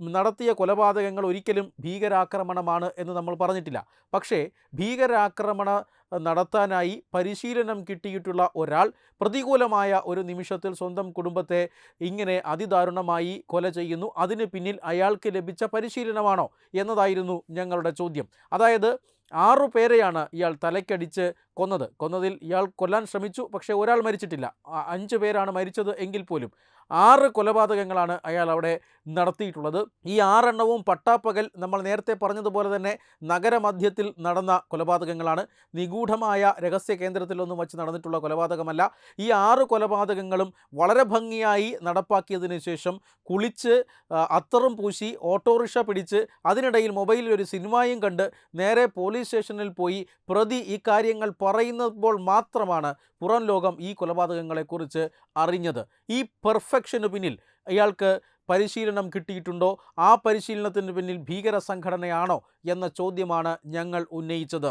നടത്തിയ കൊലപാതകങ്ങൾ ഒരിക്കലും ഭീകരാക്രമണമാണ് എന്ന് നമ്മൾ പറഞ്ഞിട്ടില്ല. പക്ഷേ ഭീകരാക്രമണ നടത്താനായി പരിശീലനം കിട്ടിയിട്ടുള്ള ഒരാൾ പ്രതികൂലമായ ഒരു നിമിഷത്തിൽ സ്വന്തം കുടുംബത്തെ ഇങ്ങനെ അതിദാരുണമായി കൊല ചെയ്യുന്നു. അതിന് പിന്നിൽ അയാൾക്ക് ലഭിച്ച പരിശീലനമാണോ എന്നതായിരുന്നു ഞങ്ങളുടെ ചോദ്യം. അതായത് ആറു പേരെയാണ് ഇയാൾ തലയ്ക്കടിച്ച് കൊന്നത്. കൊന്നതിൽ ഇയാൾ കൊല്ലാൻ ശ്രമിച്ചു പക്ഷേ ഒരാൾ മരിച്ചിട്ടില്ല. അഞ്ച് പേരാണ് മരിച്ചത് എങ്കിൽ പോലും. ആറ് കൊലപാതകങ്ങളാണ് അയാൾ അവിടെ നടത്തിയിട്ടുള്ളത്. ഈ ആറെണ്ണവും പട്ടാപ്പകൽ നമ്മൾ നേരത്തെ പറഞ്ഞതുപോലെ തന്നെ നഗരമധ്യത്തിൽ നടന്ന കൊലപാതകങ്ങളാണ്. നിഗൂഢമായ രഹസ്യ കേന്ദ്രത്തിലൊന്നും വച്ച് നടന്നിട്ടുള്ള കൊലപാതകമല്ല. ഈ ആറ് കൊലപാതകങ്ങളും വളരെ ഭംഗിയായി നടപ്പാക്കിയതിന് ശേഷം കുളിച്ച് അത്തറും പൂശി ഓട്ടോറിക്ഷ പിടിച്ച് അതിനിടയിൽ മൊബൈലിൽ ഒരു സിനിമയും കണ്ട് നേരെ പോലീസ് സ്റ്റേഷനിൽ പോയി പ്രതി ഈ കാര്യങ്ങൾ പറയുന്നപ്പോൾ മാത്രമാണ് പുറം ലോകം ഈ കൊലപാതകങ്ങളെക്കുറിച്ച് അറിഞ്ഞത്. ഈ പെർഫെക്ഷന് പിന്നിൽ ഇയാൾക്ക് പരിശീലനം കിട്ടിയിട്ടുണ്ടോ? ആ പരിശീലനത്തിന് പിന്നിൽ ഭീകര സംഘടനയാണോ എന്ന ചോദ്യമാണ് ഞങ്ങൾ ഉന്നയിച്ചത്.